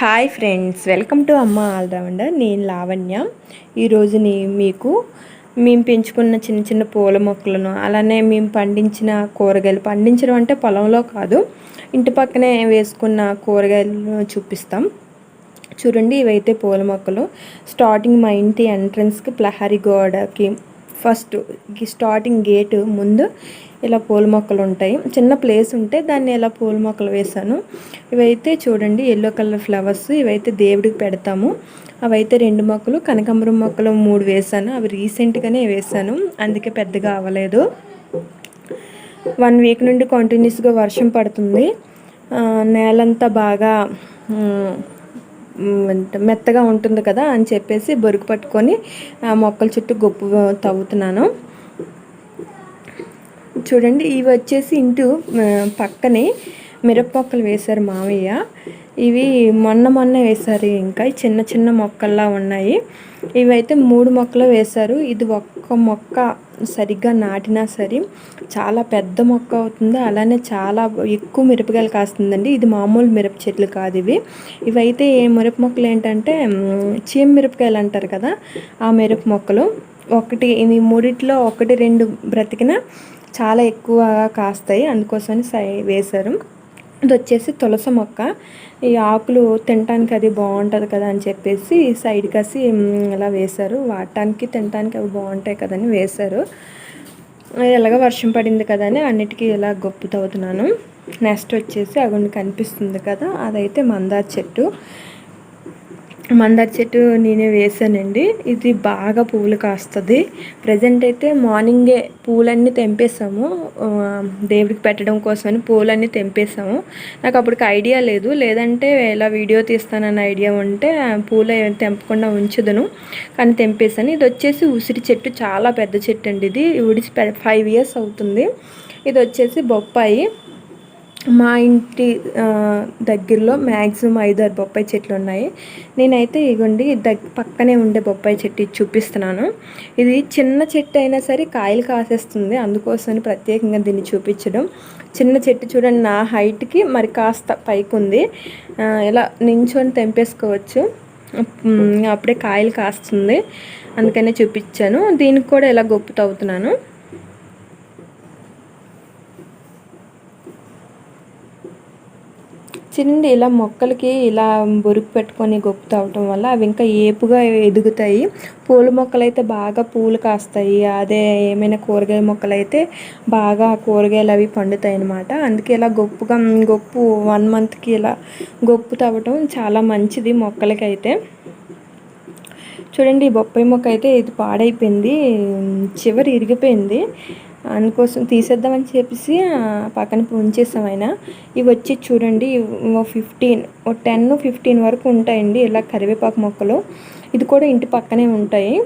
Hi friends welcome to Amma allrounder. నేను లావణ్య. ఈరోజు మీకు మేము పెంచుకున్న చిన్న చిన్న పూల మొక్కలను అలానే మేము పండించిన కూరగాయలు పండించడం అంటే పొలంలో కాదు ఇంటి పక్కనే వేసుకున్న కూరగాయలను చూపిస్తాం. చూడండి ఇవైతే పూల మొక్కలు. స్టార్టింగ్ మా ఇంటి ఎంట్రన్స్కి ప్లహరి గోడకి ఫస్ట్ స్టార్టింగ్ గేటు ముందు ఇలా పూల మొక్కలు ఉంటాయి. చిన్న ప్లేస్ ఉంటే దాన్ని ఇలా పూల మొక్కలు వేసాను ఇవైతే చూడండి ఎల్లో కలర్ ఫ్లవర్స్ ఇవైతే దేవుడికి పెడతాము. అవైతే రెండు మొక్కలు కనకాంబరం మొక్కలు మూడు వేసాను అవి రీసెంట్గానే వేసాను అందుకే పెద్దగా అవ్వలేదు. వన్ వీక్ నుండి కంటిన్యూస్గా వర్షం పడుతుంది. నేలంతా బాగా మెత్తగా ఉంటుంది కదా అని చెప్పేసి బొరుగు పట్టుకొని ఆ మొక్కల చుట్టూ గొప్పు తవ్వుతున్నాను. చూడండి ఇవి వచ్చేసి ఇంటూ పక్కనే మిరపొక్కలు వేశారు మామయ్య ఇవి మొన్న మొన్న వేశారు ఇంకా చిన్న చిన్న మొక్కల్లా ఉన్నాయి. ఇవైతే మూడు మొక్కలు వేశారు. ఇది ఒక్క మొక్క సరిగ్గా నాటినా సరే చాలా పెద్ద మొక్క అవుతుంది. అలానే చాలా ఎక్కువ మిరపకాయలు కాస్తుందండి. ఇది మామూలు మిరప చెట్లు కాదు ఇవి. ఇవైతే ఏ మిరప మొక్కలు ఏంటంటే చీమ మిరపకాయలు అంటారు కదా ఆ మిరప మొక్కలు. ఒకటి ఇవి మూడిట్లో ఒకటి రెండు బ్రతికిన చాలా ఎక్కువగా కాస్తాయి. అందుకోసమని సై వేశారు. ఇది వచ్చేసి తులసి మొక్క. ఈ ఆకులు తినటానికి అది బాగుంటుంది కదా అని చెప్పేసి సైడ్ కాసి ఇలా వేశారు. వాడటానికి తినటానికి అవి బాగుంటాయి కదని వేశారు. ఎలాగ వర్షం పడింది కదా అని అన్నిటికీ ఇలా గొప్పతవుతున్నాను. నెక్స్ట్ వచ్చేసి అగుండి కనిపిస్తుంది కదా. అదైతే మందార చెట్టు. మందార చెట్టు నేనే వేసానండి. ఇది బాగా పువ్వులు కాస్తుంది. ప్రజెంట్ అయితే మార్నింగే పూలన్నీ తెంపేసాము. దేవుడికి పెట్టడం కోసమని పూలన్నీ తెంపేసాము. నాకు అప్పటికి ఐడియా లేదు. లేదంటే ఇలా వీడియో తీస్తానన్న ఐడియా ఉంటే పూలు తెంపకుండా ఉంచదను. కానీ తెంపేసాను. ఇది వచ్చేసి ఉసిరి చెట్టు. చాలా పెద్ద చెట్టు అండి ఇది. ఉడిచి ఫైవ్ ఇయర్స్ అవుతుంది. ఇది వచ్చేసి బొప్పాయి. మా ఇంటి దగ్గరలో మ్యాక్సిమం ఐదారు బొప్పాయి చెట్లు ఉన్నాయి. నేనైతే ఇగోండి దగ్ పక్కనే ఉండే బొప్పాయి చెట్టు చూపిస్తున్నాను. ఇది చిన్న చెట్టు అయినా సరే కాయలు కాసేస్తుంది. అందుకోసం ప్రత్యేకంగా దీన్ని చూపించడం. చిన్న చెట్టు చూడండి నా హైట్కి మరి కాస్త పైకి ఉంది. ఇలా నించొని తెంపేసుకోవచ్చు. అప్పుడే కాయలు కాస్తుంది. అందుకనే చూపించాను. దీనికి కూడా ఇలా గొప్ప తవ్వుతున్నాను చూడండి ఇలా మొక్కలకి ఇలా బొరుకు పెట్టుకొని గొప్ప తావటం వల్ల అవి ఇంకా ఏపుగా ఎదుగుతాయి. పూల మొక్కలు అయితే బాగా పూలు కాస్తాయి. అదే ఏమైనా కూరగాయ మొక్కలు అయితే బాగా కూరగాయలు అవి పండుతాయి అన్నమాట. అందుకే ఇలా గొప్పగా గొప్పు వన్ మంత్కి ఇలా గొప్పు తవ్వటం చాలా మంచిది మొక్కలకి అయితే చూడండి ఈ బొప్పాయి మొక్క అయితే ఇది పాడైపోయింది. చివరి ఇరిగిపోయింది. అందుకోసం తీసేద్దామని చెప్పేసి పక్కన ఉంచేసాం ఆయన. ఇవి వచ్చి చూడండి ఫిఫ్టీన్ ఓ టెన్ ఫిఫ్టీన్ వరకు ఉంటాయండి ఇలా కరివేపాకు మొక్కలు. ఇది కూడా ఇంటి పక్కనే ఉంటాయి.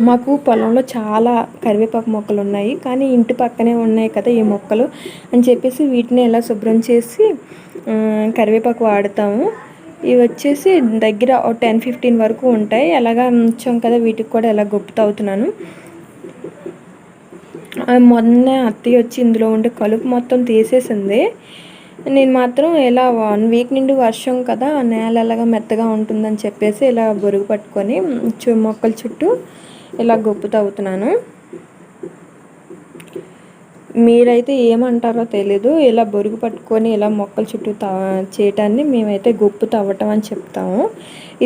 మాకు పొలంలో చాలా కరివేపాకు మొక్కలు ఉన్నాయి కానీ ఇంటి పక్కనే ఉన్నాయి కదా ఈ మొక్కలు. అని చెప్పేసి వీటిని ఎలా శుభ్రం చేసి కరివేపాకు వాడతాము. ఇవి వచ్చేసి దగ్గర ఒక టెన్ ఫిఫ్టీన్ వరకు ఉంటాయి. ఎలాగా ఉంచాం కదా వీటికి కూడా ఎలా గొప్పతవుతున్నాను మొన్న అత్తయ్య వచ్చి ఇందులో ఉండే కలుపు మొత్తం తీసేసింది. నేను మాత్రం ఇలా వన్ వీక్ నుండి వర్షం కదా నేల ఎలాగా మెత్తగా ఉంటుందని చెప్పేసి ఇలా బొరుగు పట్టుకొని మొక్కల చుట్టూ ఇలా గొప్పు తవ్వుతున్నాను. మీరైతే ఏమంటారో తెలీదు. ఇలా బొరుగు పట్టుకొని ఇలా మొక్కల చుట్టూ తవ చేయటాన్ని మేమైతే గొప్పు తవ్వటం అని చెప్తాము.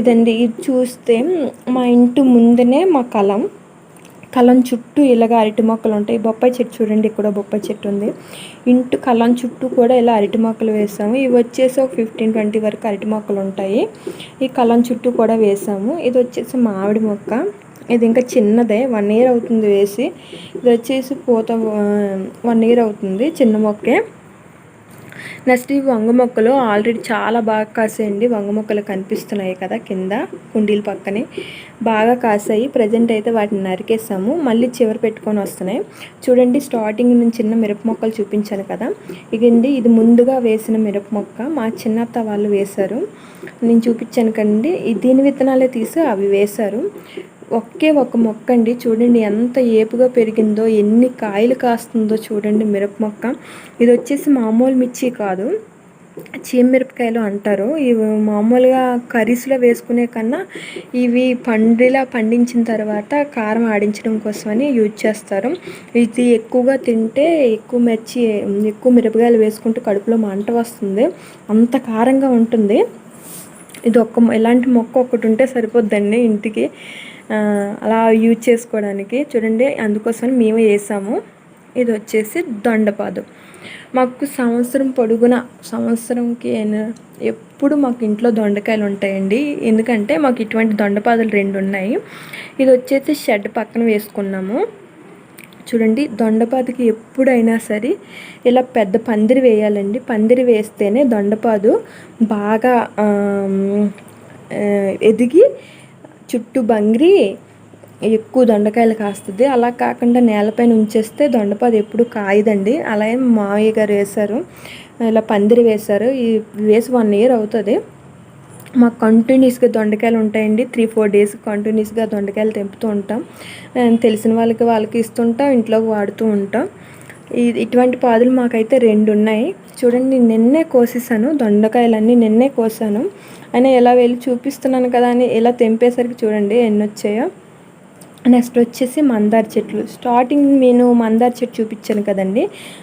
ఇదండి ఇది చూస్తే మా ఇంటి ముందునే మా కలం. కలం చుట్టూ ఇలాగ అరటి మొక్కలు ఉంటాయి. బొప్పాయి చెట్టు చూడండి ఇక్కడ బొప్పాయి చెట్టు ఉంది. ఇంటి కలం చుట్టూ కూడా ఇలా అరటి మొక్కలు వేసాము. ఇవి వచ్చేసి ఒక ఫిఫ్టీన్ ట్వంటీ వరకు అరటి మొక్కలు ఉంటాయి. ఈ కలం చుట్టూ కూడా వేసాము. ఇది వచ్చేసి మామిడి మొక్క. ఇది ఇంకా చిన్నదే వన్ ఇయర్ అవుతుంది వేసి. ఇది వచ్చేసి పూత వన్ ఇయర్ అవుతుంది చిన్న మొక్కే. నెక్స్ట్ ఈ వంగ మొక్కలు ఆల్రెడీ చాలా బాగా కాసాయండి. వంగ మొక్కలు కనిపిస్తున్నాయి కదా కింద కుండీల పక్కనే. బాగా కాసాయి. ప్రజెంట్ అయితే వాటిని నరికేసాము. మళ్ళీ చివరి పెట్టుకొని వస్తున్నాయి. చూడండి స్టార్టింగ్ నుంచి చిన్న మిరప మొక్కలు చూపించాను కదా. ఇదండి ఇది ముందుగా వేసిన మిరప మొక్క. మా చిన్నత్త వాళ్ళు వేశారు. నేను చూపించాను కండి దీని విత్తనాలే తీసి అవి వేశారు. ఒకే ఒక మొక్క అండి చూడండి ఎంత ఏపుగా పెరిగిందో ఎన్ని కాయలు కాస్తుందో చూడండి మిరప మొక్క. ఇది వచ్చేసి మామూలు మిర్చి కాదు. చీమిరపకాయలు అంటారు. ఇవి మామూలుగా కర్రీస్లో వేసుకునే కన్నా ఇవి పండిలా పండించిన తర్వాత కారం ఆడించడం కోసమని యూజ్ చేస్తారు. ఇది ఎక్కువగా తింటే ఎక్కువ మిర్చి ఎక్కువ మిరపకాయలు వేసుకుంటే కడుపులో మంట వస్తుంది. అంత కారంగా ఉంటుంది. ఇది ఒక్క ఇలాంటి మొక్క ఒకటి ఉంటే సరిపోద్దండి ఇంటికి. అలా యూజ్ చేసుకోవడానికి చూడండి అందుకోసం మేము వేసాము. ఇది వచ్చేసి దొండపాదు. మాకు సంవత్సరం పొడుగున సంవత్సరంకి ఎప్పుడు మాకు ఇంట్లో దొండకాయలు ఉంటాయండి. ఎందుకంటే మాకు ఇటువంటి దొండపాదులు రెండు ఉన్నాయి. ఇది వచ్చేసి షెడ్ పక్కన వేసుకున్నాము. చూడండి దొండపాదుకి ఎప్పుడైనా సరే ఇలా పెద్ద పందిరి వేయాలండి. పందిరి వేస్తేనే దొండపాదు బాగా ఎదిగి చుట్టూ బంగిరి ఎక్కువ దొండకాయలు కాస్తుంది. అలా కాకుండా నేలపైన ఉంచేస్తే దొండపాది ఎప్పుడు కాయదండి. అలాగే మావయ్య గారు వేశారు. ఇలా పందిరి వేశారు. ఈ వేసి వన్ ఇయర్ అవుతుంది. మాకు కంటిన్యూస్గా దొండకాయలు ఉంటాయండి. త్రీ ఫోర్ డేస్ కంటిన్యూస్గా దొండకాయలు తెంపుతూ ఉంటాం. తెలిసిన వాళ్ళకి వాళ్ళకి ఇస్తుంటాం. ఇంట్లోకి వాడుతూ ఉంటాం. ఇటువంటి పాదులు మాకైతే రెండు ఉన్నాయి చూడండి నిన్నే కోసేసాను దొండకాయలన్నీ నిన్నే కోసాను. అయినా ఎలా వెళ్ళి చూపిస్తున్నాను కదా అని ఎలా తెంపేసరికి చూడండి ఎన్ని వచ్చాయో నెక్స్ట్ వచ్చేసి మందార చెట్లు. స్టార్టింగ్ నేను మందార చెట్టు చూపించాను కదండి.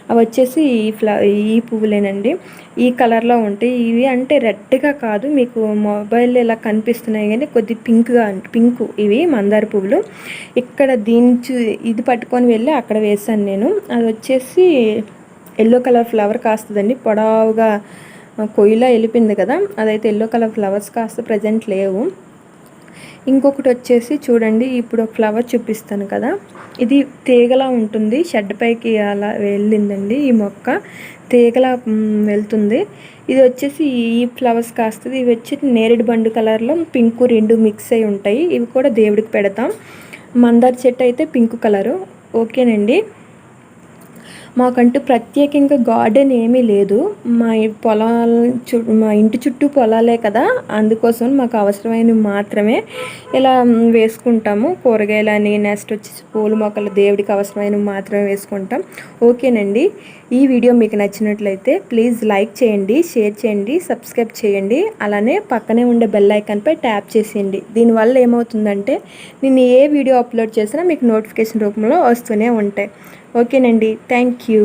అవి వచ్చేసి ఈ ఫ్ల ఈ పువ్వులేనండి. ఈ కలర్లో ఉంటాయి. ఇవి అంటే రెడ్గా కాదు. మీకు మొబైల్ ఇలా కనిపిస్తున్నాయి కానీ కొద్ది పింక్గా పింక్ ఇవి మందార పువ్వులు. ఇక్కడ దీని ఇది పట్టుకొని వెళ్ళి అక్కడ వేసాను నేను. అది వచ్చేసి ఎల్లో కలర్ ఫ్లవర్ కాస్తుందండి. పొడవుగా కొయ్యిలా వెళ్ళిపోయింది కదా. అదైతే ఎల్లో కలర్ ఫ్లవర్స్ కాస్త ప్రజెంట్ లేవు. ఇంకొకటి వచ్చేసి చూడండి ఇప్పుడు ఫ్లవర్ చూపిస్తాను కదా. ఇది తీగలా ఉంటుంది. షెడ్ పైకి అలా వెళ్ళిందండి ఈ మొక్క. తీగలా వెళ్తుంది. ఇది వచ్చేసి ఈ ఫ్లవర్స్ కాస్తుంది. ఇవి వచ్చి నేరేడు బండు కలర్లో పింక్ రెండు మిక్స్ అయి ఉంటాయి. ఇవి కూడా దేవుడికి పెడతాం. మందార చెట్టు అయితే పింక్ కలరు. ఓకేనండి. మాకంటూ ప్రత్యేకంగా గార్డెన్ ఏమీ లేదు. మా పొలాల చు మా ఇంటి చుట్టూ పొలాలే కదా. అందుకోసం మాకు అవసరమైనవి మాత్రమే ఇలా వేసుకుంటాము. కూరగాయలని నెక్స్ట్ వచ్చి పూల మొక్కలు దేవుడికి అవసరమైనవి మాత్రమే వేసుకుంటాం. ఓకేనండి. ఈ వీడియో మీకు నచ్చినట్లయితే ప్లీజ్ లైక్ చేయండి షేర్ చేయండి సబ్స్క్రైబ్ చేయండి. అలానే పక్కనే ఉండే బెల్ ఐకాన్పై ట్యాప్ చేసేయండి. దీనివల్ల ఏమవుతుందంటే నేను ఏ వీడియో అప్లోడ్ చేసినా మీకు నోటిఫికేషన్ రూపంలో వస్తూనే ఉంటాయి. ఓకేనండి. Thank you.